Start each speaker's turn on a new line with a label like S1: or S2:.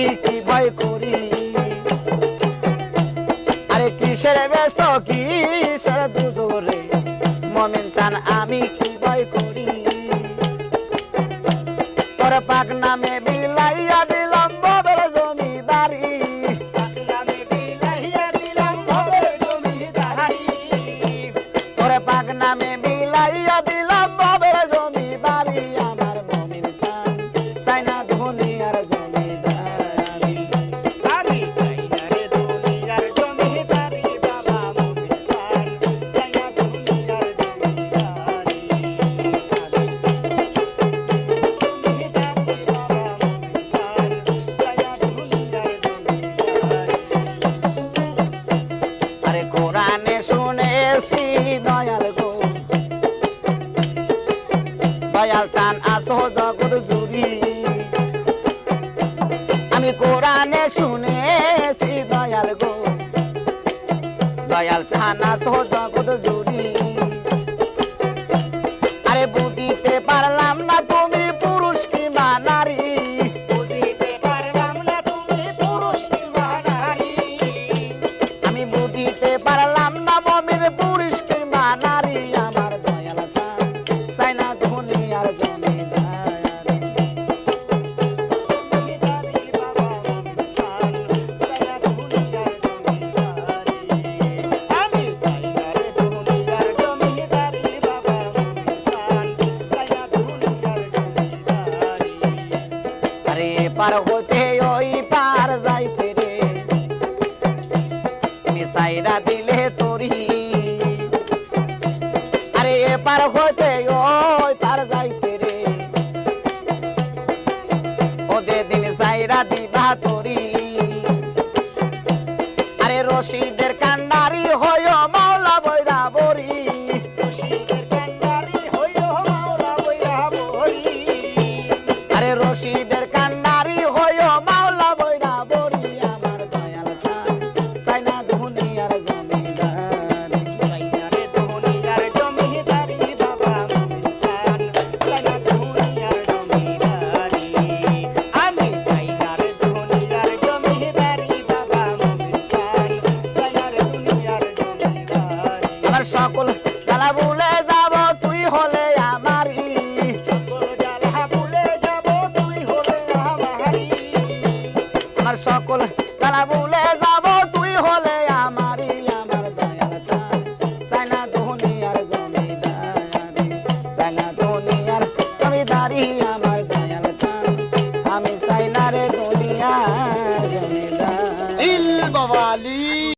S1: আমি ভয় করি? আরে কিসের ব্যস্ত দুজোরে? মমিন চান, আমি কি ভয় করি? তোর পাক নামে বিলাইয়া দিলাম বাবের জমিদারি। পাক নামে দিলাম বাবের আমি কোরআনে শুনেছি দয়াল গো। দয়াল চান আসো জগৎ জুড়ি আরে বুঝিতে পারলাম না তুমি পুরুষ কিংবা নারী। আমি বুঝিতে পারলাম না পুরুষ নারী। আমার দয়াল চাই না ধনী আর জমিদারি। পার হতে ওই পার মিসাইরা দিলে তোরি। আরে এ পার হতে ওই পার ওদে দিন সাইরা দিবা তোরি। আরে রশিদের কান্ডারি হয় আমার সকল খেলা বলে